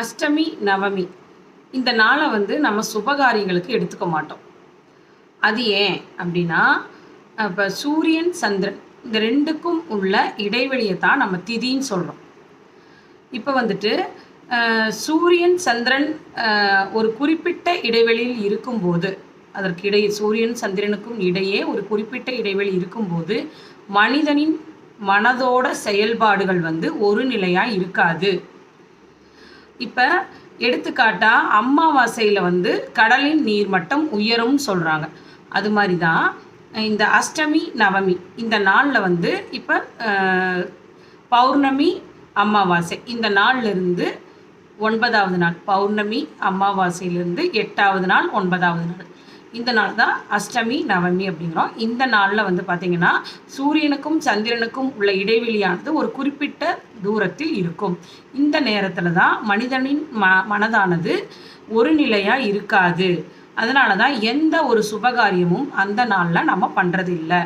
அஷ்டமி நவமி. இந்த நாளை வந்து நம்ம சுபகாரியங்களுக்கு எடுத்துக்க மாட்டோம். அது ஏன் அப்படின்னா இப்போ சூரியன் சந்திரன் இந்த ரெண்டுக்கும் உள்ள இடைவெளியை தான் நம்ம திதின்னு சொல்கிறோம் இப்போ வந்துட்டு சூரியன் சந்திரன் ஒரு குறிப்பிட்ட இடைவெளியில் இருக்கும்போது அதற்கு இடையே சூரியன் சந்திரனுக்கும் இடையே ஒரு குறிப்பிட்ட இடைவெளி இருக்கும்போது மனிதனின் மனதோட செயல்பாடுகள் வந்து ஒரு நிலையாக இருக்காது. இப்போ எடுத்துக்காட்டா அம்மாவாசையில் வந்து கடலின் நீர்மட்டம் உயரும்னு சொல்கிறாங்க அது மாதிரி தான் இந்த அஷ்டமி நவமி இந்த நாளில் வந்து இப்போ பௌர்ணமி அமாவாசை இந்த நாள்லேருந்து ஒன்பதாவது நாள். பௌர்ணமி அமாவாசையிலேருந்து எட்டாவது நாள் ஒன்பதாவது நாள். இந்த நாள் தான் அஷ்டமி நவமி அப்படிங்கிறோம். இந்த நாளில் வந்து பார்த்திங்கன்னா சூரியனுக்கும் சந்திரனுக்கும் உள்ள இடைவெளியானது ஒரு குறிப்பிட்ட தூரத்தில் இருக்கும். இந்த நேரத்தில் தான் மனிதனின் ம மனதானது ஒரு நிலையாக இருக்காது. அதனால தான் எந்த ஒரு சுபகாரியமும் அந்த நாளில் நம்ம பண்ணுறது இல்லை